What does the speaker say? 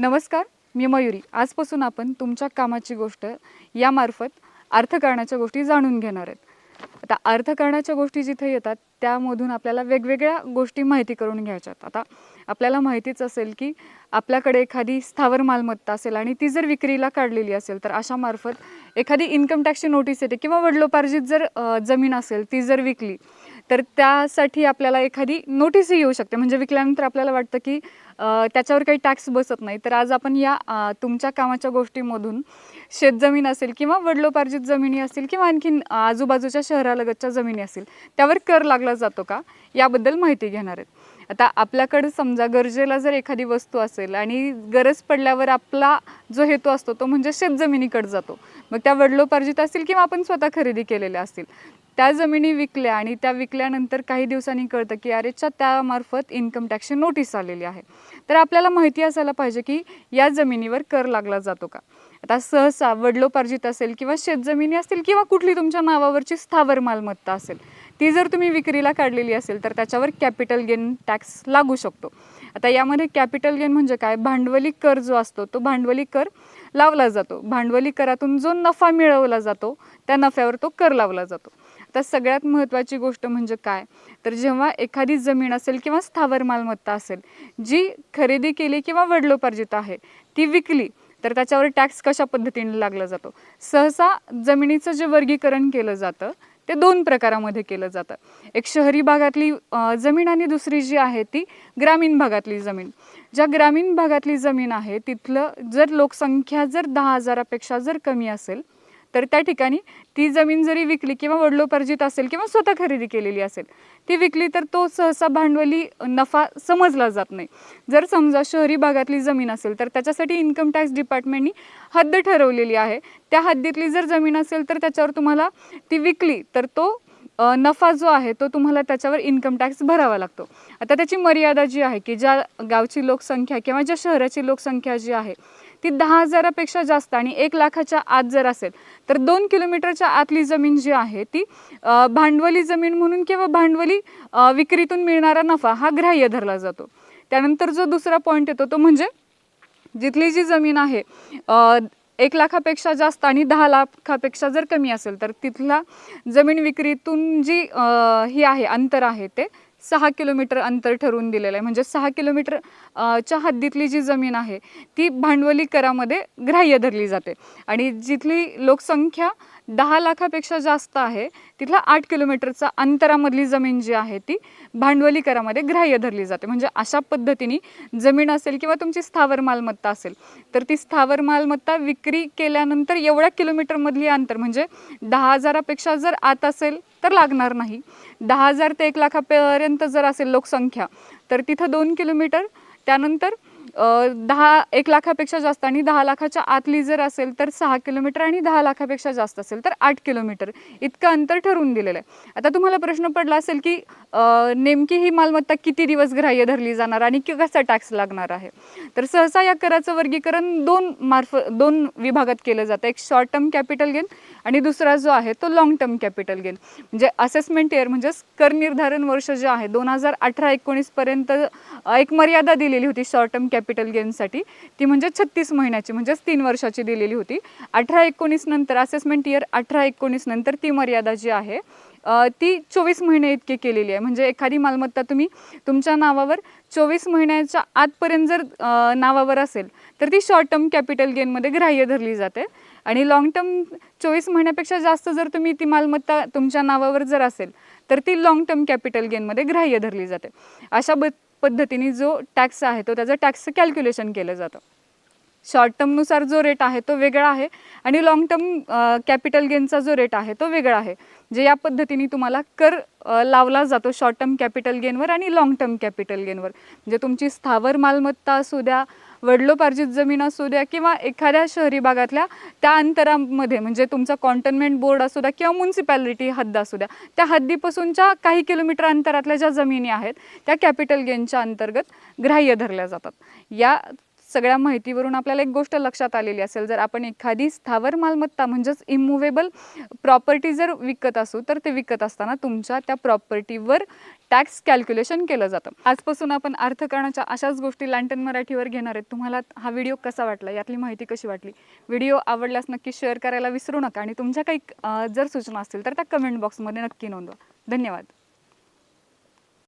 नमस्कार मी मयुरी. आजपासून आपण तुमच्या कामाची गोष्ट यामार्फत अर्थकारणाच्या गोष्टी जाणून घेणार आहेत. आता अर्थकारणाच्या गोष्टी जिथे येतात त्यामधून आपल्याला वेगवेगळ्या गोष्टी माहिती करून घ्यायच्यात आता आपल्याला माहितीच असेल की आपल्याकडे एखादी स्थावर मालमत्ता असेल आणि ती जर विक्रीला काढलेली असेल तर अशामार्फत एखादी इन्कम टॅक्सची नोटीस येते किंवा वडिलोपार्जित जर जमीन असेल ती जर विकली तर त्यासाठी आपल्याला एखादी नोटीसही येऊ शकते. म्हणजे विकल्यानंतर आपल्याला वाटतं की त्याच्यावर काही टॅक्स बसत नाही. तर आज आपण या तुमच्या कामाच्या गोष्टीमधून शेतजमीन असेल किंवा वडिलोपार्जित जमिनी असतील किंवा आणखीन आजूबाजूच्या शहरालगतच्या जमिनी असतील त्यावर कर लागला जातो का? याबद्दल माहिती घेणार आहेत. आता आपल्याकडे समजा गरजेला जर एखादी वस्तू असेल आणि गरज पडल्यावर आपला जो हेतू असतो तो म्हणजे शेतजमिनीकडे जातो. मग त्या वडिलोपार्जित असतील किंवा आपण स्वतः खरेदी केलेल्या असतील. त्या जमिनी विकल्या आणि त्या विकल्यानंतर काही दिवसांनी कळतं की अरेच्या त्यामार्फत इन्कम टॅक्सची नोटीस आलेली आहे. तर आपल्याला माहिती असायला पाहिजे की या जमिनीवर कर लागला जातो का? आता सहसा वडिलोपार्जित असेल किंवा शेतजमिनी असतील किंवा कुठली तुमच्या नावावरची स्थावर मालमत्ता असेल ती जर तुम्ही विक्रीला काढलेली असेल तर त्याच्यावर कॅपिटल गेन टॅक्स लागू शकतो. आता यामध्ये कॅपिटल गेन म्हणजे काय? भांडवली कर जो असतो तो भांडवली कर लावला जातो. भांडवली करातून जो नफा मिळवला जातो त्या नफ्यावर तो कर लावला जातो. आता सगळ्यात महत्त्वाची गोष्ट म्हणजे काय? तर जेव्हा एखादी जमीन असेल किंवा स्थावर मालमत्ता असेल जी खरेदी केली किंवा वडिलोपार्जित आहे ती विकली तर त्याच्यावर टॅक्स कशा पद्धतीने लागला जातो? सहसा जमिनीचं जे वर्गीकरण केलं जातं ते दोन प्रकारामध्ये केलं जातं. एक शहरी भागातली जमीन आणि दुसरी जी आहे ती ग्रामीण भागातली जमीन. ज्या ग्रामीण भागातली जमीन आहे तिथलं जर लोकसंख्या जर दहा हजारापेक्षा जर कमी असेल तर त्या ठिकाणी ती जमीन जरी विकली किंवा वडिलोपार्जित असेल किंवा स्वतः खरेदी केलेली असेल ती विकली तर तो सहसा भांडवली नफा समजला जात नाही. जर समजा शहरी भागातली जमीन असेल तर त्याच्यासाठी इन्कम टॅक्स डिपार्टमेंटनी हद्द ठरवलेली आहे. त्या हद्दीतली जर जमीन असेल तर त्याच्यावर तुम्हाला ती विकली तर तो नफा जो आहे तो तुम्हाला त्याच्यावर इन्कम टॅक्स भरावा लागतो. आता त्याची मर्यादा जी आहे की ज्या गावची लोकसंख्या किंवा ज्या शहराची लोकसंख्या जी आहे ती दहा हजारापेक्षा जास्त आणि एक लाखाच्या आत जर असेल तर दोन किलोमीटरच्या आतली जमीन जी आहे ती भांडवली जमीन म्हणून किंवा भांडवली विक्रीतून मिळणारा नफा हा ग्राह्य धरला जातो. त्यानंतर जो दुसरा पॉईंट येतो तो म्हणजे जिथली जी जमीन आहे एक लाखापेक्षा जास्त आणि दहा लाखापेक्षा जर कमी असेल तर तिथला जमीन विक्रीतून जी ही आहे अंतर आहे ते सहा किलोमीटर अंतर ठरवून दिलेलं आहे. म्हणजे सहा किलोमीटर च्या हद्दीतली जी जमीन आहे ती भांडवली करामध्ये ग्राह्य धरली जाते. आणि जिथली लोकसंख्या दहा लाखापेक्षा जास्त आहे तिथला आठ किलोमीटरचा अंतरामधली जमीन जी आहे ती भांडवली करामध्ये ग्राह्य धरली जाते. म्हणजे अशा पद्धतीने जमीन असेल किंवा तुमची स्थावर मालमत्ता असेल तर ती स्थावर मालमत्ता विक्री केल्यानंतर एवढ्या किलोमीटरमधली अंतर म्हणजे दहा हजारापेक्षा जर आत असेल तर लागणार नाही. दहा हजार ते एक लाखापर्यंत जर असेल लोकसंख्या तर तिथं दोन किलोमीटर त्यानंतर दहा एक लाखापेक्षा जास्त आणि दहा लाखाच्या आतली जर असेल तर सहा किलोमीटर आणि दहा लाखापेक्षा जास्त असेल तर आठ किलोमीटर. इतकं अंतर ठरवून दिलेलं आहे. आता तुम्हाला प्रश्न पडला असेल की नेमकी ही मालमत्ता किती दिवस ग्राह्य धरली जाणार आणि कसा टॅक्स लागणार आहे? तर सहसा या कराचं वर्गीकरण दोन मार्फ दोन विभागात केलं जातं. एक शॉर्ट टर्म कॅपिटल गेन आणि दुसरा जो आहे तो लॉंग टर्म कॅपिटल गेन म्हणजे असेसमेंट इयर म्हणजेच कर निर्धारण वर्ष जे आहे दोन हजार अठरा एकोणीसपर्यंत एक मर्यादा दिलेली होती शॉर्ट टर्म कॅपिटल कॅपिटल गेनसाठी ती म्हणजे छत्तीस महिन्याची म्हणजेच तीन वर्षाची दिलेली होती. अठरा एकोणीस नंतर असेसमेंट इयर अठरा एकोणीस नंतर ती मर्यादा जी आहे ती चोवीस महिने इतकी केलेली आहे. म्हणजे एखादी मालमत्ता तुम्ही तुमच्या नावावर चोवीस महिन्याच्या आतपर्यंत जर नावावर असेल तर ती शॉर्ट टर्म कॅपिटल गेनमध्ये ग्राह्य धरली जाते. आणि लाँग टर्म चोवीस महिन्यापेक्षा जास्त जर तुम्ही ती मालमत्ता तुमच्या नावावर जर असेल तर ती लाँग टर्म कॅपिटल गेनमध्ये ग्राह्य धरली जाते. अशा ब पद्धतीने जो टॅक्स आहे तो त्याचं टॅक्सचं कॅल्क्युलेशन केलं जातं. शॉर्ट टर्मनुसार जो रेट आहे तो वेगळा आहे आणि लाँग टर्म कॅपिटल गेनचा जो रेट आहे तो वेगळा आहे. जे या पद्धतीने तुम्हाला कर लावला जातो शॉर्ट टर्म कॅपिटल गेनवर आणि लाँग टर्म कॅपिटल गेनवर म्हणजे तुमची स्थावर मालमत्ता असू द्या वडिलोपार्जित जमीन असू द्या किंवा एखाद्या शहरी भागातल्या त्या अंतरामध्ये म्हणजे तुमचा कॉन्टनमेंट बोर्ड असू द्या किंवा म्युन्सिपॅलिटी हद्द असू द्या त्या हद्दीपासूनच्या काही किलोमीटर अंतरातल्या ज्या जमिनी आहेत त्या कॅपिटल गेनच्या अंतर्गत ग्राह्य धरल्या जातात. या सगळ्या माहितीवरून आपल्याला एक गोष्ट लक्षात आलेली असेल. जर आपण एखादी स्थावर मालमत्ता म्हणजेच इमुवेबल प्रॉपर्टी जर विकत असू तर ते विकत असताना तुमच्या त्या प्रॉपर्टीवर टॅक्स कॅल्क्युलेशन केलं जातं. आजपासून आपण अर्थकारणाच्या अशाच गोष्टी लँटन मराठीवर घेणार आहेत. तुम्हाला हा व्हिडिओ कसा वाटला? यातली माहिती कशी वाटली? व्हिडिओ आवडल्यास नक्की शेअर करायला विसरू नका. आणि तुमच्या काही जर सूचना असतील तर त्या कमेंट बॉक्समध्ये नक्की नोंदवा. धन्यवाद.